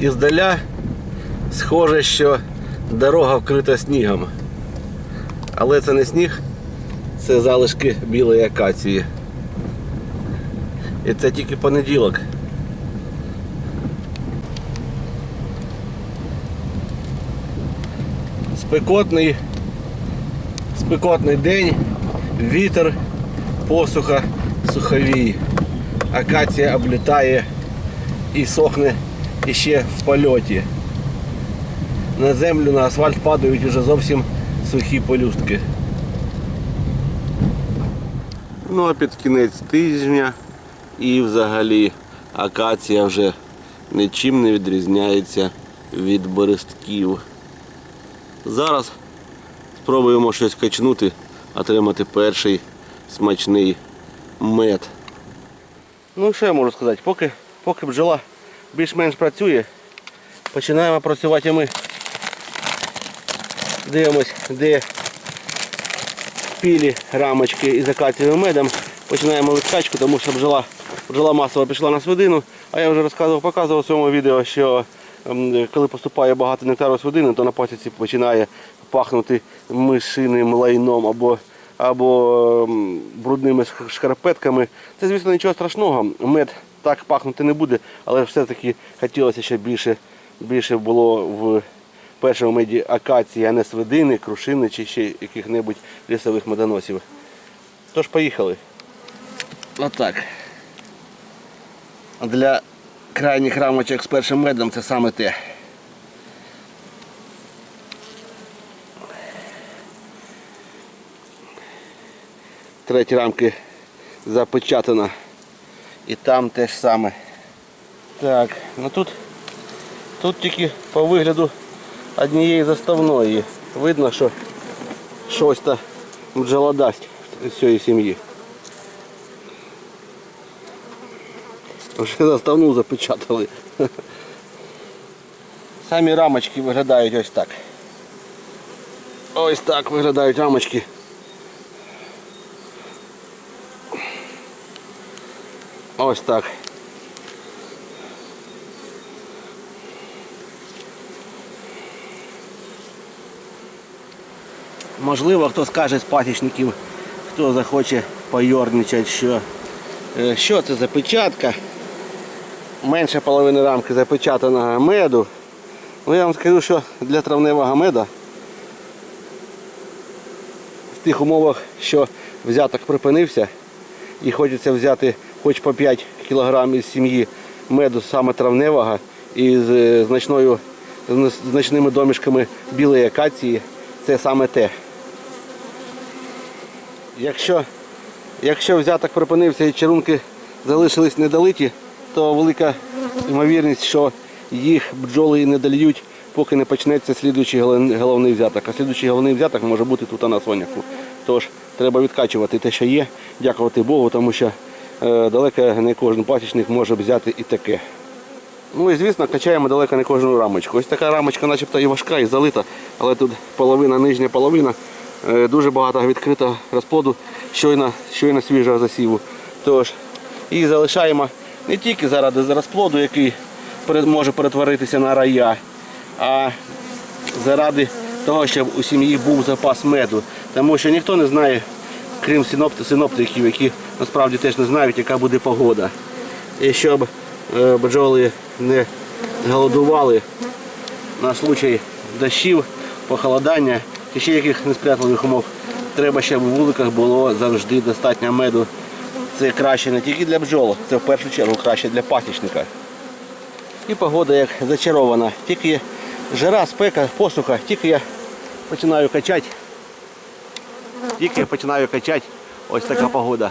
Іздаля схоже, що дорога вкрита снігом. Але це не сніг, це залишки білої акації. І це тільки понеділок. Спекотний, спекотний день, вітер, посуха, суховій. Акація облітає і сохне іще в польоті. На землю, на асфальт падають уже зовсім сухі полюстки. Ну а під кінець тижня і взагалі акація вже нічим не відрізняється від берестків. Зараз спробуємо щось качнути, отримати перший смачний мед. Ну що я можу сказати, поки, поки бджола більш-менш працює, починаємо працювати ми. Дивимось, де пілі рамочки із акацієвим медом. Починаємо відкачку, тому що бджола, бджола масово пішла на свидину. А я вже розказував, показував у своєму відео, що ем, коли поступає багато нектару свидини, то на пасіці починає пахнути мишиним лайном або, або ем, брудними шкарпетками. Це, звісно, нічого страшного. Мед так пахнути не буде, але все-таки хотілося, щоб більше, більше було в першому меді акації, а не свидини, крушини чи ще яких-небудь лісових медоносів. Тож поїхали. Отак. Для крайніх рамочок з першим медом це саме те. Треті рамки запечатано. І там те ж саме. Так, ну тут, тут тільки по вигляду однієї заставної. Видно, що щось то бджола дасть з цієї сім'ї. Вже заставну запечатали. Самі рамочки виглядають ось так. Ось так виглядають рамочки. Ось так. Можливо, хто скаже з пасічників, хто захоче пойорничати, що, е, що це за печатка. Менше половини рамки запечатаного меду. Ну я вам скажу, що для травневого меда в тих умовах, що взяток припинився і хочеться взяти хоч по 5 кг із сім'ї меду саме травневого і з е, значною, значними домішками білої акації, це саме те. Якщо, якщо взяток припинився і чарунки залишились недолиті, то велика ймовірність, що їх бджоли і не дольють, поки не почнеться слідуючий головний взяток. А слідуючий головний взяток може бути тут на соняку. Тож треба відкачувати те, що є, дякувати Богу, тому що далеко не кожен пасічник може взяти і таке. Ну і звісно, качаємо далеко не кожну рамочку. Ось така рамочка начебто і важка, і залита, але тут половина, нижня половина, е, дуже багато відкритого розплоду, щойно, щойно свіжого засіву. Тож їх залишаємо не тільки заради розплоду, який може перетворитися на рая, а заради того, щоб у сім'ї був запас меду. Тому що ніхто не знає, крім синоптиків, які насправді теж не знають, яка буде погода. І щоб е, бджоли не голодували на случай дощів, похолодання чи ще яких несприятливих умов, треба, щоб у вуликах було завжди достатньо меду. Це краще не тільки для бджол, це в першу чергу краще для пасічника. І погода як зачарована. Тільки жара, спека, посуха, тільки я починаю качати. Тільки я починаю качати, ось така погода.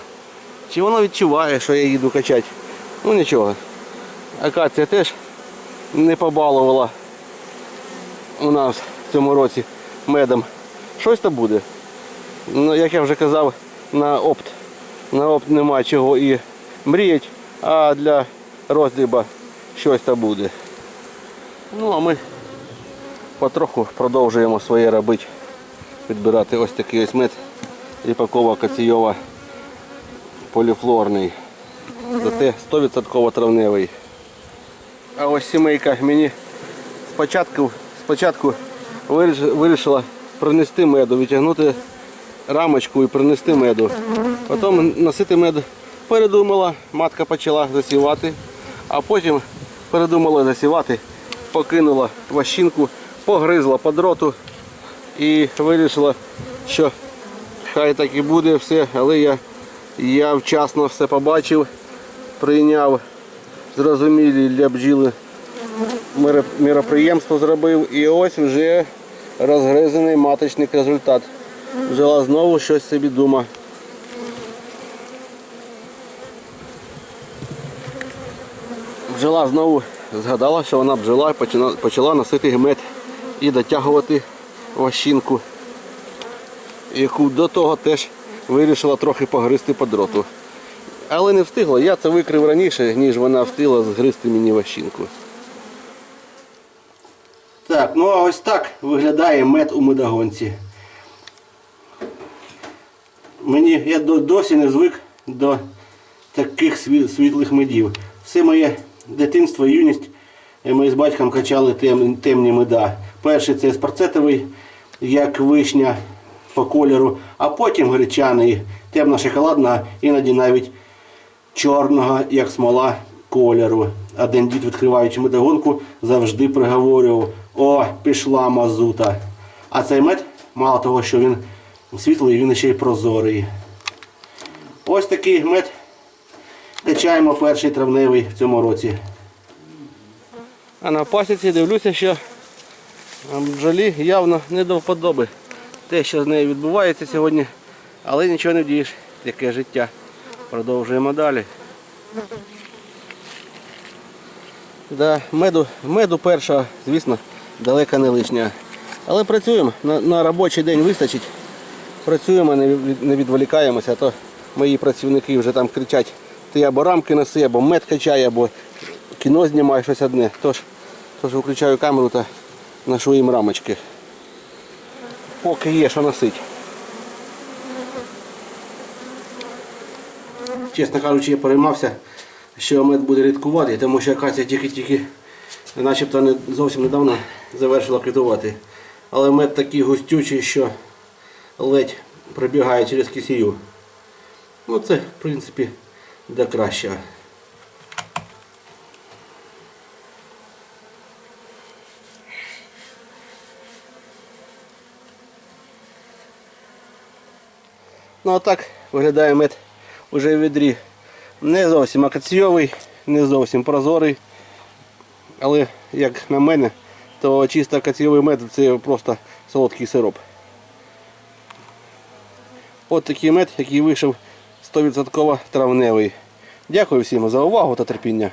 Чи воно відчуває, що я їду качати? Ну нічого. Акація теж не побалувала у нас в цьому році медом. Щось то буде. Ну, як я вже казав, на опт. На опт нема чого і мріяти, а для роздріба щось то буде. Ну а ми потроху продовжуємо своє робити. Підбирати ось такий ось мед Ріпакова Каційова поліфлорний. Зате 100% травневий. А ось сімейка мені спочатку, спочатку вирішила принести меду, відтягнути рамочку і принести меду. Потім носити мед передумала, матка почала засівати, а потім передумала засівати, покинула ващинку, погризла по дроту і вирішила, що хай так і буде все, але я, я вчасно все побачив, прийняв зрозумілі для бджіли мероприємство зробив і ось вже розгризений маточний результат. Бджола знову щось собі дума. Бджола знову згадала, що вона бджола і почала носити гмет і дотягувати ващинку, яку до того теж вирішила трохи погризти по дроту. Але не встигла, я це викрив раніше, ніж вона встигла згризти мені ващинку. Так, ну а ось так виглядає мед у медогонці. Мені я досі не звик до таких світлих медів. Все моє дитинство юність е, ми з батьком качали тем, темні меда. Перший це спарцетовий, як вишня кольору, а потім гречаний, темна шоколадна, іноді навіть чорного, як смола кольору. Один дід, відкриваючи медогонку, завжди приговорював: о, пішла мазута. А цей мед, мало того, що він світлий, він ще й прозорий. Ось такий мед качаємо перший травневий в цьому році. А на пасіці дивлюся, що бджолі явно не до вподоби те, що з нею відбувається сьогодні, але нічого не вдієш, яке життя. Продовжуємо далі. Да, меду, меду перша, звісно, далека не лишня. Але працюємо, на, на робочий день вистачить. Працюємо, не, не відволікаємося, а то мої працівники вже там кричать, ти або рамки неси, або мед качай, або кіно знімай щось одне. Тож, тож виключаю камеру та ношу їм рамочки. Поки є що носить. Чесно кажучи, я переймався, що мед буде рідкувати, тому що акація тільки-тільки, начебто не зовсім недавно завершила квітувати. Але мед такий густючий, що ледь пробігає через кисію. Ну це, в принципі, до кращого. Ну а так виглядає мед уже в відрі. Не зовсім акаційовий, не зовсім прозорий. Але як на мене, то чисто акаційовий мед це просто солодкий сироп. От такий мед, який вийшов 100% травневий. Дякую всім за увагу та терпіння.